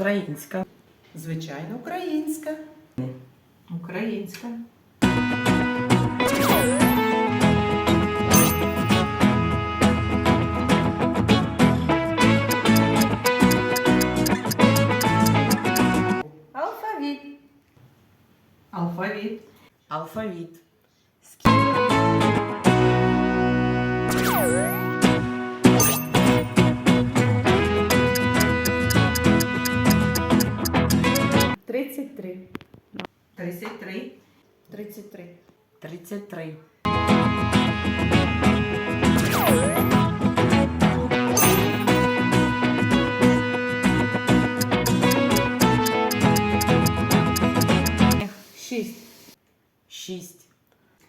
Українська. Звичайно, українська. Українська. Алфавіт. Алфавіт. Алфавіт. Скільки? 33. 33. 33. 33. Шість. Шість.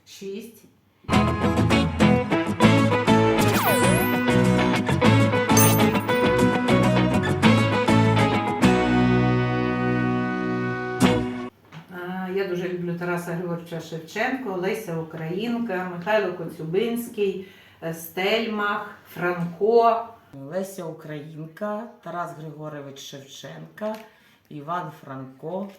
Шість. Я дуже люблю Тараса Григоровича Шевченко, Леся Українка, Михайло Коцюбинський, е, Стельмах, Франко. Леся Українка, Тарас Григорович Шевченка, Іван Франко.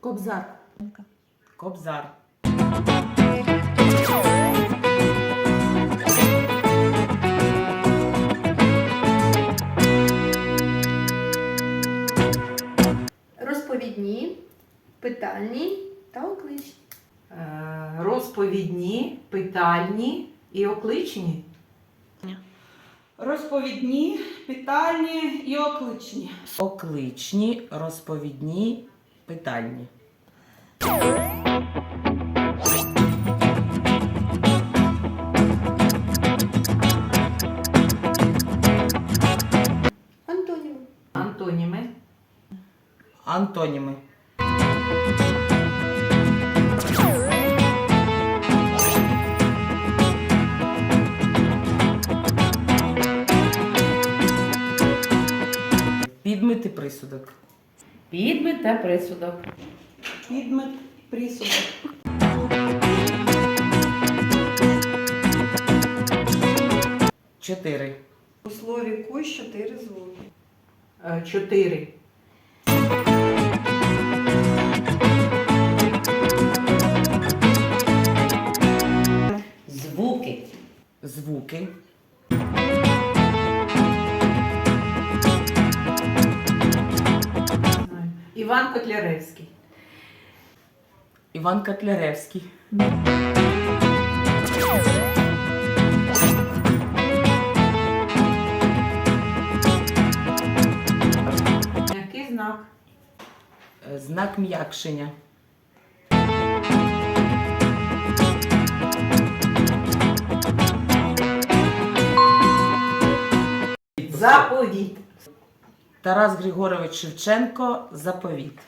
Кобзар. Кобзар. Розповідні, питальні та окличні. Е, Розповідні, питальні і окличні. Розповідні, питальні і окличні. Окличні, розповідні, питальні. Антоніми. Підмет і присудок. Підмет та присудок. Підмет, присудок. Чотири. У слові кущ чотири звуки. Е, Чотири. Звуки. Іван Котляревський. Іван Котляревський. М'який знак. Е, Знак м'якшення. Заповіт. Тарас Григорович Шевченко. Заповіт.